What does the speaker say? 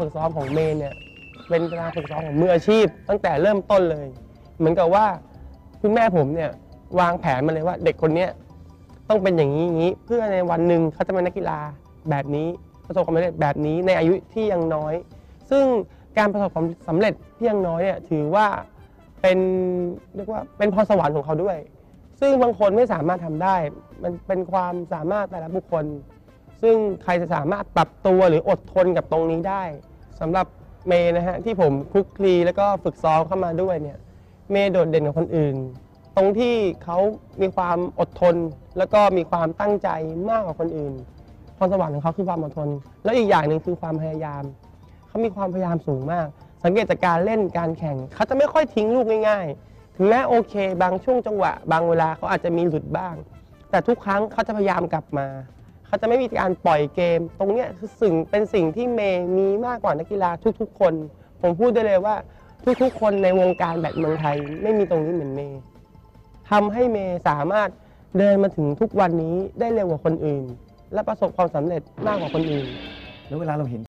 ฝึกซ้อมของเมย์เนี่ยเป็นการฝึกซ้อมของมืออาชีพ ตั้งแต่เริ่มต้นเลย เหมือนกับว่าคุณแม่ผมเนี่ยวางแผนมาเลยว่าเด็กคนเนี้ยต้องเป็นอย่างนี้อย่างนี้ เพื่อในวันหนึ่งเขาจะเป็นนักกีฬาแบบนี้ประสบความสำเร็จแบบนี้ในอายุที่ยังน้อย ซึ่งการประสบความสำเร็จที่ยังน้อยเนี่ยถือว่าเป็นเรียกว่าเป็นพรสวรรค์ของเขาด้วย ซึ่งบางคนไม่สามารถทำได้ มันเป็นความสามารถแต่ละบุคคล ซึ่งใครจะสามารถปรับตัวหรืออดทนกับตรงนี้ได้สำหรับเมย์นะฮะที่ผมคลุกคลีแล้วก็ฝึกซ้อมเข้ามาด้วยเนี่ยเมย์โดดเด่นกว่าคนอื่น ตรงที่เขามีความอดทน แล้วก็มีความตั้งใจมากกว่าคนอื่นพรสวรรค์ของเขาคือความอดทน แล้วอีกอย่างหนึ่งคือความพยายาม เขามีความพยายามสูงมาก สังเกตจากการเล่นการแข่ง เขาจะไม่ค่อยทิ้งลูกง่ายๆ ถึงแม้โอเค บางช่วงจังหวะ บางเวลาเขาอาจจะมีหลุดบ้าง แต่ทุกครั้งเขาจะพยายามกลับมา เขาจะไม่มีการปล่อยเกม ตรงเนี้ยคือสิ่งเป็นสิ่งที่เมย์มีมากกว่านักกีฬาทุกๆ คน ผมพูดได้เลยว่าทุกๆ คนในวงการแบดเมืองไทย ไม่มีตรงนี้เหมือนเมย์ทำให้เมย์สามารถเดินมาถึงทุกวันนี้ได้เร็วกว่าคนอื่น และประสบความสำเร็จมากกว่าคนอื่น แล้วเวลาเราเห็น